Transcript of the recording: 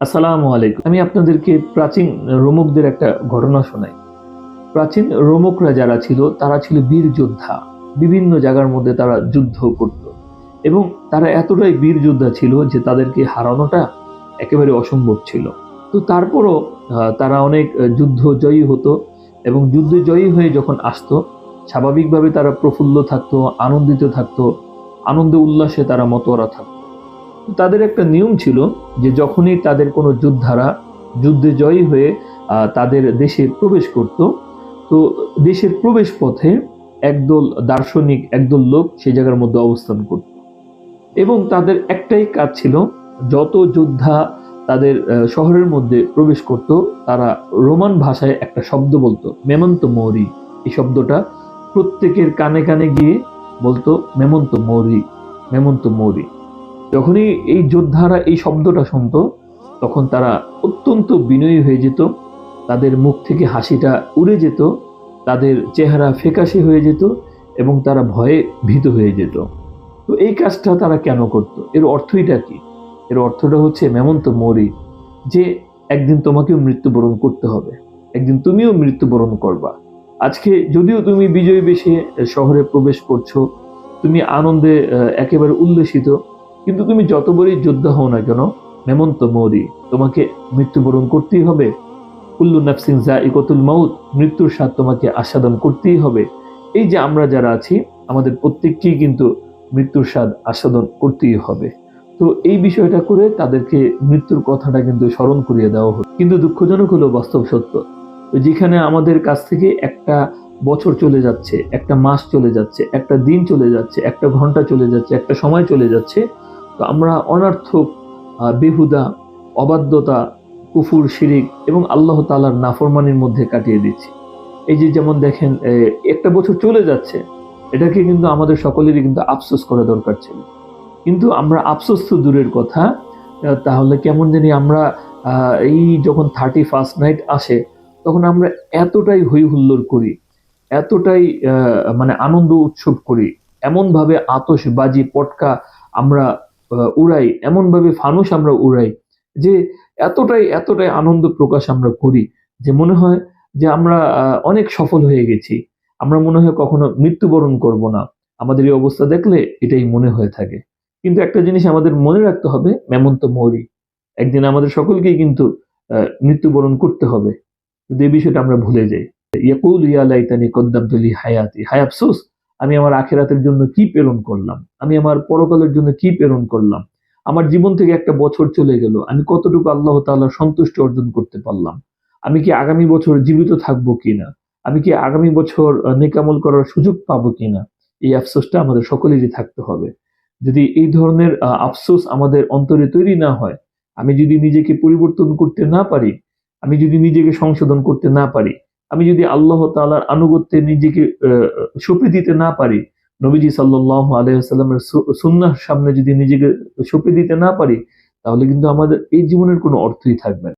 আসসালামু আলাইকুম। আমি আপনাদেরকে প্রাচীন রোমকদের একটা ঘটনা শোনাই। প্রাচীন রোমকরা যারা ছিল, তারা ছিল বীর যোদ্ধা। বিভিন্ন জায়গার মধ্যে তারা যুদ্ধ করত। এবং তারা এতটাই বীর যোদ্ধা ছিল যে তাদেরকে হারানোটা একেবারে অসম্ভব ছিল। তো তারপরও তারা অনেক যুদ্ধ জয়ী হতো এবং যুদ্ধ জয়ী হয়ে যখন আসতো, স্বাভাবিকভাবে তারা প্রফুল্ল থাকতো, আনন্দিত থাকতো, আনন্দ উল্লাসে তারা মতোয়ারা থাকতো। তাদের একটা নিয়ম ছিল যে যখনই তাদের কোনো যোদ্ধারা যুদ্ধে জয়ী হয়ে তাদের দেশে প্রবেশ করত, তো দেশের প্রবেশ পথে একদল দার্শনিক, একদল লোক সেই জায়গার মধ্যে অবস্থান করত। এবং তাদের একটাই কাজ ছিল যত যোদ্ধা তাদের শহরের মধ্যে প্রবেশ করত, তারা রোমান ভাষায় একটা শব্দ বলতো, মেমন্ত মৌরি এই শব্দটা প্রত্যেকের কানে কানে গিয়ে বলতো, মেমন্ত মৌরি মেমন্ত মৌরি যখনই এই যোদ্ধারা এই শব্দটা শুনতো, তখন তারা অত্যন্ত বিনয়ী হয়ে যেত, তাদের মুখ থেকে হাসিটা উড়ে যেত, তাদের চেহারা ফেকাশে হয়ে যেত এবং তারা ভয়ে ভীত হয়ে যেত। তো এই কাজটা তারা কেন করত? এর অর্থইটা কি? এর অর্থটা হচ্ছে, মেমন্ত, মরি। যে একদিন তোমাকেও মৃত্যুবরণ করতে হবে। একদিন তুমিও মৃত্যুবরণ করবা। আজকে যদিও তুমি বিজয়ী বেশে শহরে প্রবেশ করছ, তুমি আনন্দে একেবারে উল্লসিত কিন্তু তুমি যত বড়ই যোদ্ধা হও না কেন মেমন্ত মৌরি, তোমাকে মৃত্যুবরণ করতেই হবে। কুল্লু নাফসিং জা ইকতুল মাউত, মৃত্যুর স্বাদ তোমাকে আস্বাদন করতেই হবে। এই যে আমরা যারা আছি, আমাদের প্রত্যেককেই কিন্তু মৃত্যুর স্বাদ আস্বাদন করতেই হবে। তো এই বিষয়টা করে তাদেরকে মৃত্যুর কথাটা কিন্তু স্মরণ করিয়ে দেওয়া হলো। কিন্তু দুঃখজনক হলো বাস্তব সত্য। যেখানে আমাদের কাছ থেকে একটা বছর চলে যাচ্ছে, একটা মাস চলে যাচ্ছে, একটা দিন চলে যাচ্ছে, একটা ঘণ্টা চলে যাচ্ছে, একটা সময় চলে যাচ্ছে তো আমরা অনার্থক বেহুদা, অবাধ্যতা, কুফুর, শিরিক এবং আল্লাহ তালার নাফরমানির মধ্যে কাটিয়ে দিচ্ছি। এই যে যেমন দেখেন একটা বছর চলে যাচ্ছে, এটাকে কিন্তু আমাদের সকলেরই কিন্তু আফসোস করা দরকার ছিল। কিন্তু আমরা আফসোস তো দূরের কথা তাহলে কেমন জানি আমরা এই যখন থার্টি ফার্স্ট নাইট আসে, তখন আমরা এতটাই হই হুল্লোড় করি, এতটাই মানে আনন্দ উৎসব করি, এমনভাবে আতশবাজি, পটকা আমরা উড়াই, এমনভাবে ফানুস আমরা উড়াই, যে এতটাই এতটাই আনন্দ প্রকাশ আমরা করি, যে মনে হয় যে আমরা অনেক সফল হয়ে গেছি। আমরা মনে হয় কখনো মৃত্যুবরণ করব না। আমাদের এই অবস্থা দেখলে এটাই মনে হয়ে থাকে। কিন্তু একটা জিনিস আমাদের মনে রাখতে হবে, মেমন্ত মৌরি। একদিন আমাদের সকলকেই কিন্তু মৃত্যুবরণ করতে হবে। যদি এই বিষয়টা আমরা ভুলে যাই। ইয়াকুল ইয়া লাইতানি কদ্দামতুলি হায়াতি। হায় আফসোস আমি আমার আখেরাতের জন্য কি প্রেরণ করলাম? আমি আমার পরকালের জন্য কি প্রেরণ করলাম? আমার জীবন থেকে একটা বছর চলে গেল। আমি কতটুকু আল্লাহ তাআলার সন্তুষ্টি অর্জন করতে পারলাম? আমি কি আগামী বছর জীবিত থাকব কিনা? আমি কি আগামী বছর নেকামল করার সুযোগ পাবো কিনা? এই আফসোসটা আমাদের সকলেরই থাকতে হবে। যদি এই ধরনের আফসোস আমাদের অন্তরে তৈরি না হয়, আমি যদি নিজেকে পরিবর্তন করতে না পারি, আমি যদি নিজেকে সংশোধন করতে না পারি আমি যদি আল্লাহ তালার আনুগত্যে নিজেকে সঁপে দিতে না পারি, নবীজি সাল্লাহ আলাইসাল্লামের সুন্নার সামনে যদি নিজেকে সঁপে দিতে না পারি, তাহলে কিন্তু আমাদের এই জীবনের কোনো অর্থই থাকবে না।